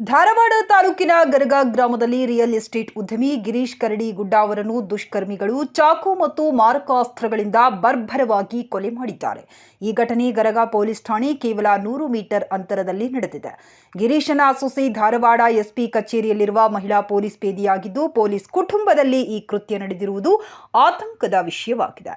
ಧಾರವಾಡ ತಾಲೂಕಿನ ಗರಗ ಗ್ರಾಮದಲ್ಲಿ real estate ಉದ್ಯಮಿ ಗಿರೀಶ್ ಕರಡಿ ಗುಡ್ಡ ಅವರನ್ನು ದುಷ್ಕರ್ಮಿಗಳು ಚಾಕು ಮತ್ತು ಮಾರಕಾಸ್ತ್ರಗಳಿಂದ ಬರ್ಬರವಾಗಿ ಕೊಲೆ ಮಾಡಿದ್ದಾರೆ. ಈ ಘಟನೆ ಗರಗ ಪೊಲೀಸ್ ಠಾಣೆ ಕೇವಲ ನೂರು ಮೀಟರ್ ಅಂತರದಲ್ಲಿ ನಡೆದಿದೆ. ಗಿರೀಶನ ಸೊಸೆ ಧಾರವಾಡ ಎಸ್ಪಿ ಕಚೇರಿಯಲ್ಲಿರುವ ಮಹಿಳಾ ಪೊಲೀಸ್ ಪೇದಿಯಾಗಿದ್ದು ಪೊಲೀಸ್ ಕುಟುಂಬದಲ್ಲಿ ಈ ಕೃತ್ಯ ನಡೆದಿರುವುದು ಆತಂಕದ ವಿಷಯವಾಗಿದೆ.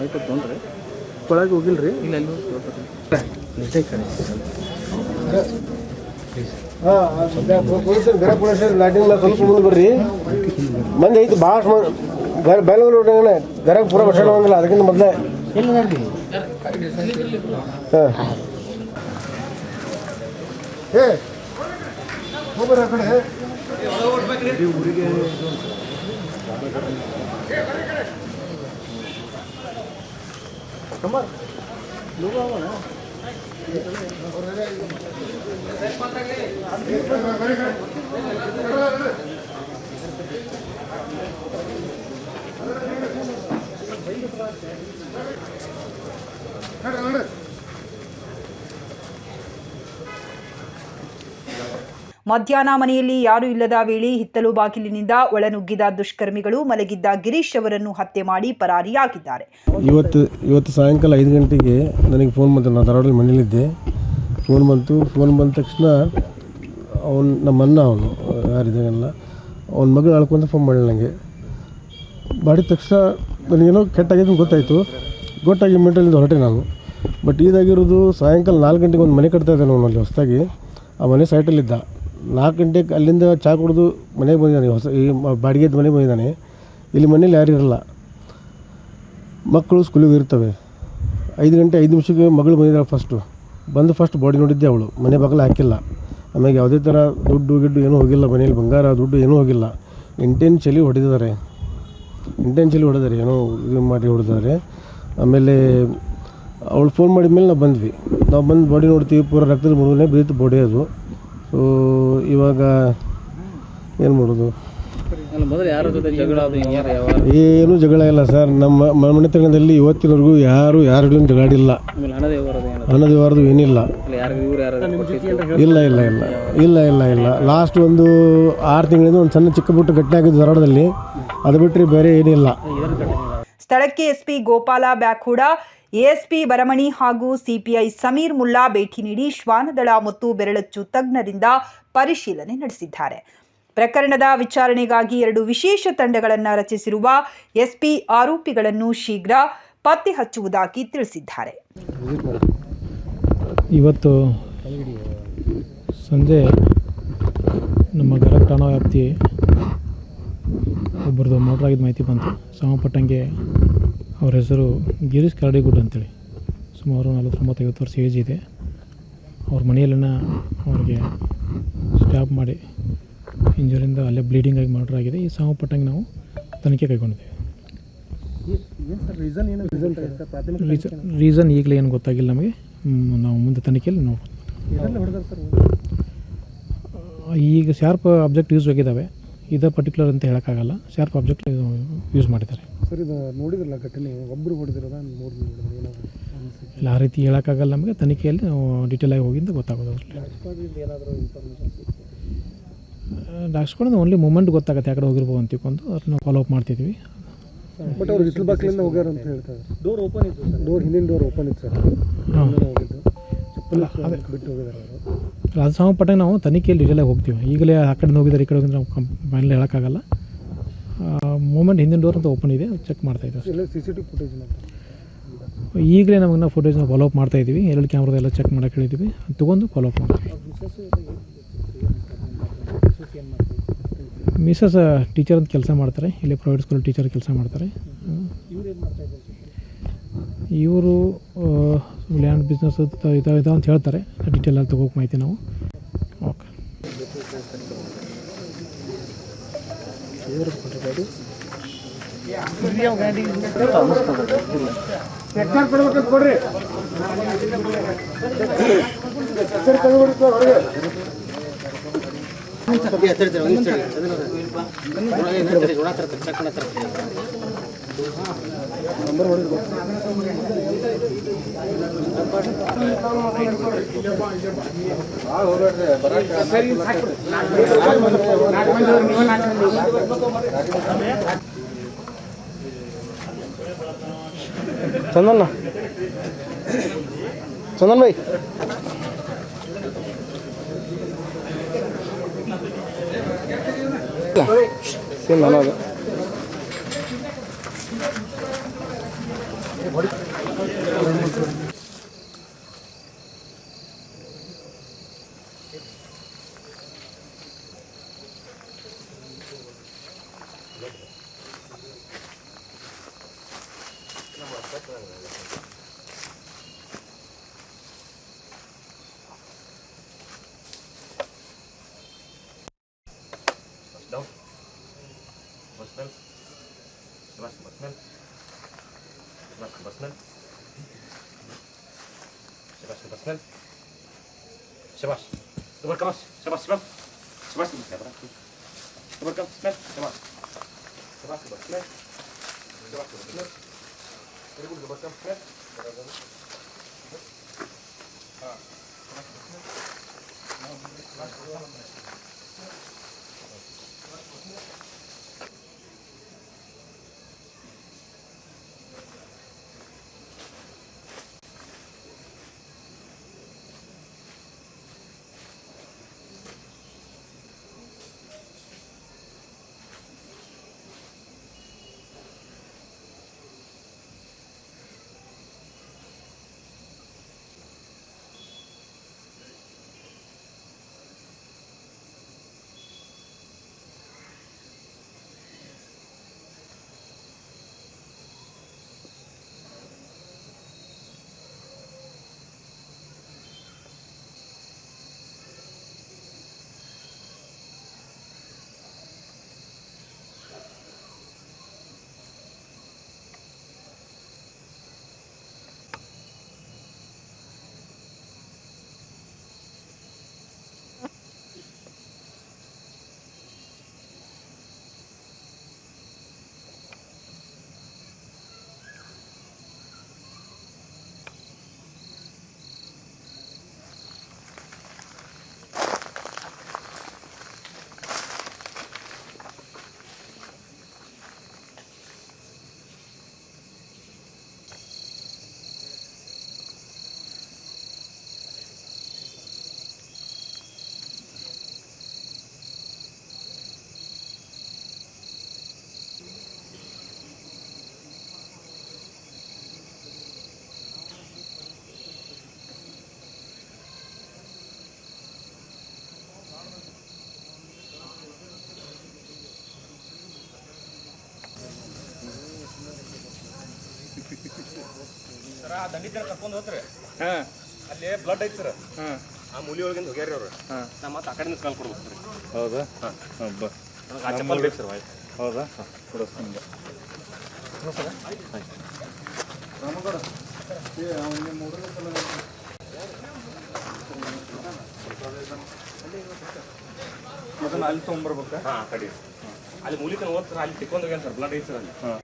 ಆಯ್ತು ತೊಂದ್ರೆ ಒಳಗೆ ಹೋಗಿಲ್ರಿ. ಇಲ್ಲ ಅಲ್ಲಿ ಬರ್ರಿ. ಮಂದಿ ಐತಿ ಭಾಳ ಗರ ಬೆಳಗ್ಗೆ ನೋಡಿ ಗರಗ ಪೂರ ಬಸ್ ಬಂದಿಲ್ಲ ಅದಕ್ಕಿಂತ ಮೊದಲೇ. ಹಾಂ. ಏ ಹೋಗ್ಬರ್ರಿ ಆ ಕಡೆ. ಕಮರ್ ಮಧ್ಯಾಹ್ನ ಮನೆಯಲ್ಲಿ ಯಾರೂ ಇಲ್ಲದ ವೇಳೆ ಹಿತ್ತಲು ಬಾಗಿಲಿನಿಂದ ಒಳನುಗ್ಗಿದ ದುಷ್ಕರ್ಮಿಗಳು ಮಲಗಿದ್ದ ಗಿರೀಶ್ ಅವರನ್ನು ಹತ್ಯೆ ಮಾಡಿ ಪರಾರಿಯಾಗಿದ್ದಾರೆ. ಇವತ್ತು ಇವತ್ತು ಸಾಯಂಕಾಲ ಐದು ಗಂಟೆಗೆ ನನಗೆ ಫೋನ್ ಬಂತು. ನಾನು ಧಾರವಾಡಲ್ಲಿ ಮನೆಯಲ್ಲಿದ್ದೆ. ಫೋನ್ ಬಂತು. ಫೋನ್ ಬಂದ ತಕ್ಷಣ ಅವನು, ನಮ್ಮ ಅಣ್ಣ ಅವನು ಯಾರಿದ್ದಾಗಲ್ಲ ಅವನ ಮಗಳು ಅಳ್ಕೊಂತ ಫೋನ್ ಮಾಡಿಲ್ಲ ನನಗೆ. ಮಾಡಿದ ತಕ್ಷಣ ನನಗೇನೋ ಕೆಟ್ಟಾಗಿದ್ದು ಗೊತ್ತಾಯಿತು. ಗೊತ್ತಾಗಿ ಮೆಂಟಲಿಂದ ಹೊರಟೆ ನಾನು. ಬಟ್ ಇದಾಗಿರೋದು ಸಾಯಂಕಾಲ ನಾಲ್ಕು ಗಂಟೆಗೆ ಒಂದು ಮನೆ ಕಟ್ತಾ ಇದ್ದಾನೆ ಅವನಲ್ಲಿ ಹೊಸದಾಗಿ. ಆ ಮನೆ ಸೈಟಲ್ಲಿದ್ದ ನಾಲ್ಕು ಗಂಟೆಗೆ ಅಲ್ಲಿಂದ ಚಾ ಕುಡಿದು ಮನೆಗೆ ಬಂದಿದ್ದಾನೆ ಹೊಸ, ಈ ಬಾಡಿಗೆದ ಮನೆಗೆ ಬಂದಿದ್ದಾನೆ. ಇಲ್ಲಿ ಮನೇಲಿ ಯಾರು ಇರಲ್ಲ. ಮಕ್ಕಳು ಸ್ಕೂಲಿಗೆ ಇರ್ತವೆ. ಐದು ಗಂಟೆ, ಐದು ನಿಮಿಷಕ್ಕೆ ಮಗಳು ಬಂದಿದ್ದಾಳೆ ಫಸ್ಟು ಬಂದು ಫಸ್ಟ್ ಬಾಡಿ ನೋಡಿದ್ದೆ ಅವಳು. ಮನೆ ಬಾಗಿಲು ಹಾಕಿಲ್ಲ. ಆಮೇಲೆ ಯಾವುದೇ ಥರ ದುಡ್ಡು ಗಿಡ್ಡು ಏನೂ ಹೋಗಿಲ್ಲ ಮನೇಲಿ ಬಂಗಾರ, ದುಡ್ಡು ಏನೂ ಹೋಗಿಲ್ಲ. ಇಂಟೆನ್ಷಲಿ ಹೊಡೆದಿದ್ದಾರೆ. ಇಂಟೆನ್ಷಲಿ ಹೊಡೆದಾರೆ ಏನೋ ಇದು ಮಾಡಿ ಹೊಡೆದಾರೆ ಆಮೇಲೆ ಅವಳು ಫೋನ್ ಮಾಡಿದ ಮೇಲೆ ನಾವು ಬಂದ್ವಿ. ನಾವು ಬಂದು ಬಾಡಿ ನೋಡ್ತೀವಿ, ಪೂರ ರಕ್ತದ ಮುಳುಗನೆ ಬಿದ್ದಿತ್ತು ಬಾಡಿ ಅದು. ಸೊ ಇವಾಗ ಏನು ಮಾಡೋದು? ಏನು ಜೊತೆ ಜಗಳ ಇಲ್ಲ ಸರ್. ನಮ್ಮ ಮನೆತನದಲ್ಲಿ ಇವತ್ತಿನವರೆಗೂ ಯಾರು ಯಾರು ಜಗಳಾಡಿಲ್ಲ. ಹಣದ ವ್ಯವಹಾರದು ಏನಿಲ್ಲ. ಇಲ್ಲ ಯಾರು ಯಾರು ಇಲ್ಲ ಇಲ್ಲ ಇಲ್ಲ. ಇಲ್ಲ ಇಲ್ಲ ಲಾಸ್ಟ್ ಒಂದು ಆರು ತಿಂಗಳಿಂದ ಒಂದು ಸಣ್ಣ ಚಿಕ್ಕ ಪುಟ್ಟ ಘಟನೆ ಆಗಿದ್ದು ಧಾರವಾಡದಲ್ಲಿ. ಅದು ಬಿಟ್ಟರೆ ಬೇರೆ ಏನಿಲ್ಲ. ಸ್ಥಳಕ್ಕೆ ಎಸ್ಪಿ ಗೋಪಾಲ ಬ್ಯಾಖೂಡ ಎಎಸ್ಪಿ ಬರಮಣಿ ಹಾಗೂ ಸಿಪಿಐ ಸಮೀರ್ ಮುಲ್ಲಾ ಭೇಟಿ ನೀಡಿ ಶ್ವಾನದಳ ಮತ್ತು ಬೆರಳಚ್ಚು ತಜ್ಞರಿಂದ ಪರಿಶೀಲನೆ ನಡೆಸಿದ್ದಾರೆ. ಪ್ರಕರಣದ ವಿಚಾರಣೆಗಾಗಿ ಎರಡು ವಿಶೇಷ ತಂಡಗಳನ್ನು ರಚಿಸಿರುವ ಎಸ್ಪಿ ಆರೋಪಿಗಳನ್ನು ಶೀಘ್ರ ಪತ್ತೆ ಹಚ್ಚುವುದಾಗಿ ತಿಳಿಸಿದ್ದಾರೆ. ಇವತ್ತು ಸಂಜೆ ನಮ್ಮ ಗರಗ್ ಠಾಣಾ ವ್ಯಾಪ್ತಿ ಒಬ್ಬರದು ಮರ್ಡರ್ ಆಗಿದ್ದು ಮಾಹಿತಿ ಬಂತು. ಸಂಬಂಧಪಟ್ಟಂಗೆ ಅವ್ರ ಹೆಸರು ಗಿರೀಶ್ ಕರಡಿಗುಡ್ ಅಂತೇಳಿ. ಸುಮಾರು ನಲವತ್ತೊಂಬತ್ತೈವತ್ತು ವರ್ಷ ಏಜ್ ಇದೆ. ಅವ್ರ ಮನೆಯಲ್ಲಿನ ಅವ್ರಿಗೆ ಸ್ಟ್ಯಾಪ್ ಮಾಡಿ ಇಂಜುರಿಂದ ಅಲ್ಲೇ ಬ್ಲೀಡಿಂಗ್ ಆಗಿ ಮರ್ಡರ್ ಆಗಿದೆ. ಈ ಸಂಬಂಧಪಟ್ಟಂಗೆ ನಾವು ತನಿಖೆ ಕೈಗೊಂಡಿದ್ದೇವೆ. ರೀಸನ್ ರೀಸನ್ ಈಗಲೇ ಏನು ಗೊತ್ತಾಗಿಲ್ಲ ನಮಗೆ. ನಾವು ಮುಂದೆ ತನಿಖೆಯಲ್ಲಿ ನೋಡ್ಬೋದು. ಈಗ ಶಾರ್ಪ್ ಆಬ್ಜೆಕ್ಟ್ ಯೂಸ್ ಆಗಿದ್ದಾವೆ. ಇದೇ ಪರ್ಟಿಕ್ಯುಲರ್ ಅಂತ ಹೇಳೋಕ್ಕಾಗಲ್ಲ. ಶಾರ್ಪ್ ಆಬ್ಜೆಕ್ಟ್ ಯೂಸ್ ಮಾಡಿದ್ದಾರೆ. ಸರ್ ಇದು ನೋಡಿದ್ರಲ್ಲ ಘಟನೆ ಒಬ್ಬರು ಹೊಡೆದಿರೋದ ಮೂರು ಇಲ್ಲ ಆ ರೀತಿ ಹೇಳೋಕ್ಕಾಗಲ್ಲ ನಮಗೆ. ತನಿಖೆಯಲ್ಲಿ ನಾವು ಡಿಟೇಲ್ ಆಗಿ ಹೋಗಿದ್ದು ಗೊತ್ತಾಗೋದು ಡಾಕ್ಸ್ಕೊಂಡು ಓನ್ಲಿ ಮೂಮೆಂಟ್ ಗೊತ್ತಾಗುತ್ತೆ ಯಾಕಡೆ ಕಡೆ ಹೋಗಿರ್ಬೋದು ಅಂತ ತಿಳ್ಕೊಂಡು ಅದನ್ನ ಫಾಲೋ ಅಪ್ ಮಾಡ್ತಿದ್ವಿ. ಬಟ್ ಅವ್ರು ಹಿತ್ತಲ ಬಾಗಿಲಿಂದ ಹೋಗ್ಯಾರ ಅಂತ ಹೇಳ್ತಾರೆ ಡೋರ್ ಓಪನ್ ಇತ್ತು ಸರ್. ಡೋರ್ ಹಿಂದಿನ ಡೋರ್ ಓಪನ್ ಇತ್ತು ಸರ್. ಹಾಂ. ಹೋಗಿದ್ದು. ಬಿಟ್ಟು ಹೋಗಿದ್ದಾರೆ ಅದು ಸಂಬಂಧಪಟ್ಟಂಗೆ ನಾವು ತನಿಖೆಯಲ್ಲಿ ಡೀಟೇಲಾಗಿ ಹೋಗ್ತೀವಿ. ಈಗಲೇ ಆ ಕಡೆ ಹೋಗಿದ್ದಾರೆ ಈ ಕಡೆ ಹೋಗಿದ್ರೆ ನಾವು ಮನೇಲಿ ಹೇಳೋಕ್ಕಾಗಲ್ಲ. ಮೂಮೆಂಟ್ ಹಿಂದಿನ ಡೋರ್ ಅಂತ ಓಪನ್ ಇದೆ ಚೆಕ್ ಮಾಡ್ತಾ ಇದ್ದೀವಿ ಈಗಲೇ ನಮಗೆ ನಾವು ಫಾಲೋಅಪ್ ಫಾಲೋ ಅಪ್ ಮಾಡ್ತಾ ಇದ್ದೀವಿ. ಎರಡು ಕ್ಯಾಮ್ರಾದೆಲ್ಲ ಚೆಕ್ ಮಾಡೋಕೆ ಹೇಳಿದ್ದೀವಿ. ಅದು ತೊಗೊಂಡು ಫಾಲೋ ಅಪ್ ಮಾಡ್ತೀವಿ ಮಿಸಸ್ ಟೀಚರ್ ಅಂತ ಕೆಲಸ ಮಾಡ್ತಾರೆ. ಇಲ್ಲಿ ಪ್ರೈವೇಟ್ ಸ್ಕೂಲ್ ಟೀಚರ್ ಕೆಲಸ ಮಾಡ್ತಾರೆ. ಇವರು ಲ್ಯಾಂಡ್ ಬಿಸ್ನೆಸ್ ಇದಾವೆ ಅಂತ ಹೇಳ್ತಾರೆ. ಡೀಟೇಲ್ ಅಲ್ಲಿ ತಗೋಕ್ ಮಾಹಿತಿ ನಾವು. ಓಕೆ. ನಂಬರ್ ಚಂದನ್ ಚಂದನ್ ಭಾಯ್ ಸೇಮ್ ನಾನು ಅದು Gracias. شباش دبر كمش شباش شباش شباش دبر كمش شباش شباش شباش دبر كمش شباش دبر كمش ها Dobar kamas. Basmel. ದಂಡಿ ಕಡೆ ಕರ್ಕೊಂಡು ಹೋತ್ರಿ ಹಾಂ. ಅಲ್ಲಿ ಬ್ಲಡ್ ಐತಿ ಸರ್ ಹಾಂ. ಆ ಮೂಲಿ ಒಳಗಿಂದ ಹೋಗ್ಯಾರ ಅವ್ರು. ಹಾಂ. ನಾ ಮತ್ತೆ ಆ ಕಡೆಯಿಂದ ಕಾಲ್ ಕೊಡ್ಬೇಕು ಸರ್ ಹೌದಾ? ಹಾಂ. ಬ. ನನಗೆ ಆ ಚಪ್ಪಲ್ ಬೇಕು ಸರ್ ಆಯ್ತು ಹೌದಾ? ಕೊಡಿಸ್ತೀನಿ ಬಾ ಅದನ್ನ ಅಲ್ಲಿ ತೊಗೊಂಬರ್ಬೇಕಾ ಹಾಂ ಕಡಿ. ಅಲ್ಲಿ ಮೂಲಿ ತನ ಸರ್ ಅಲ್ಲಿ ತಿಕ್ಕೊಂಡು ಹೋಗ್ಯಾನ ಸರ್ ಬ್ಲಡ್ ಐತಿ ಸರ್ ಅಲ್ಲಿ. ಹಾಂ.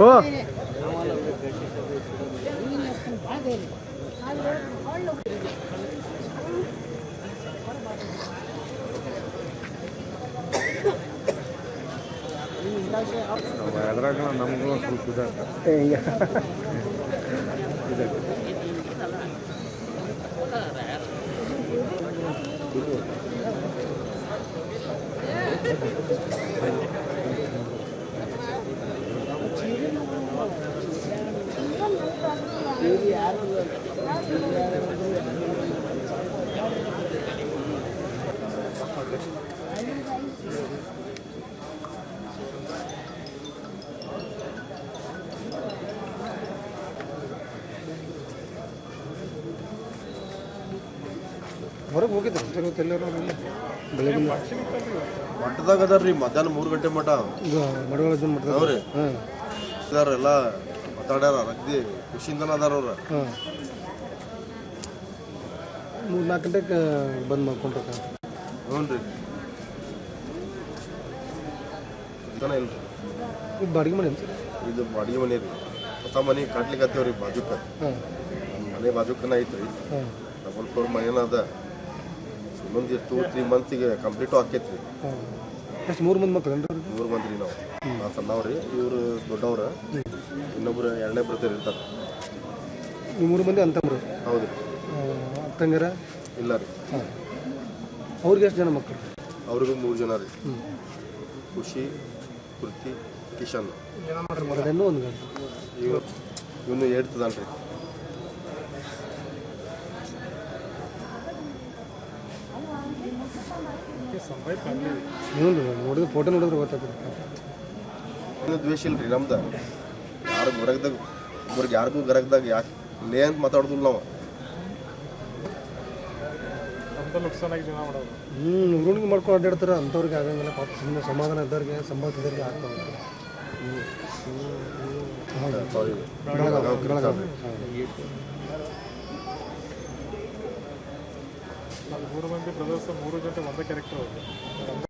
ಓ ಅದ್ರಾಗ ನಮಗೂ ಸ್ವಲ್ಪ ಇದೆ ಹೊರಗೆ ಹೋಗಿದ್ರು? ಎಲ್ಲರೂ ಮಠದಾಗ ಅದಾರ ರೀ ಮಧ್ಯಾಹ್ನ ಮೂರು ಗಂಟೆ ಮಠ. ಮಡವಾಳ ಜನ ಮಠದಾಗ? ಅವ್ರಿ ಹಾಂ. ಇದಾರ ಎಲ್ಲ ಮಾತಾಡ್ಯಾರ ರಗ್ದಿ ಖುಷಿಯಿಂದನ ಅದಾರ ಅವ್ರ. ಮೂರ್ ನಾಲ್ಕು ಗಂಟೆಗೆ ಬಂದ್ ಮಾಡ್ಕೊಂಡ್ರೆ ಹ್ಞೂ ರೀ ಇಲ್ರಿ. ಇದು ಬಾಡಿಗೆ ಮನೆ ಇದು ಬಾಡಿಗೆ ಮನೆ ರೀ. ಹೊಸ ಮನೆ ಕಟ್ಲಿಕ್ಕೆ ಹತ್ತೇವ್ರಿ ಬಾಜುಕ ಮನೆ ಬಾಜುಕನ ಐತ್ರಿ. ಡಬಲ್ ಫ್ಲೋರ್ ಮನೇನ ಅದ. ಇನ್ನೊಂದು ಟೂ ತ್ರೀ ಮಂತ್ಸಿಗೆ ಕಂಪ್ಲೀಟು ಆಕೈತ್ರಿ ಎಷ್ಟು ಮೂರು ಮಂದಿ ಮಕ್ಕಳು ಏನು ಮೂರು ಮಂದಿ ರೀ ನಾವು. ನಾವು ಸಣ್ಣವ್ರಿ ಇವರು ದೊಡ್ಡವ್ರು. ಇನ್ನೊಬ್ರು ಎರಡನೇ ಬರ್ತೀರಿ ಇರ್ತಾರೆ. ನೀವು ಮೂರು ಮಂದಿ ಅಂತಂಬ್ರು ಹೌದು ರೀ ಅಕ್ಕಂಗಾರ ಇಲ್ಲ ರೀ. ಹಾಂ. ಅವ್ರಿಗೆ ಎಷ್ಟು ಜನ ಮಕ್ಕಳು ಅವ್ರಿಗೂ ಮೂರು ಜನ ರೀ. ಖುಷಿ ಕೃತಿ ಕಿಶನ್. ಒಂದು ಗಂಟೆ ಇವ್ ಇವನು ಹೇಳ್ತದನ್ ಹ್ಞೂ ರೀ ನೋಡಿದ್ರೆ ಫೋಟೋ ನೋಡಿದ್ರೆ ಗೊತ್ತಾಗ್ತದೆ. ದ್ವೇಷ ಇಲ್ರಿ ನಮ್ದು. ಯಾರು ಗರಗದಾಗ ಒಬ್ರಿಗೆ ಯಾರಿಗೂ ಗರಗದಾಗ ಯಾಕೆ ಲೇ ಅಂತ ಮಾತಾಡೋದಿಲ್ಲ ನಾವು ಹ್ಞೂ ಉರುಣಿಗೆ ಮಾಡ್ಕೊಂಡು ಅಡ್ಡಾಡ್ತಾರೆ ಅಂಥವ್ರಿಗೆ ಆಗಂಗಿಲ್ಲ. ಪಾಪ ಸುಮ್ಮನೆ ಸಮಾಧಾನ ಇದ್ದವ್ರಿಗೆ ಸಂಬಂಧ ಇದ್ದವ್ರಿಗೆ ಆಗ್ತಾವೆ ಸಾರಿ ಮೂರು ಮಂದಿ ಬ್ರದರ್ಸ್ ಮೂರು ಜೊತೆ ಒಂದೇ ಕ್ಯಾರೆಕ್ಟರ್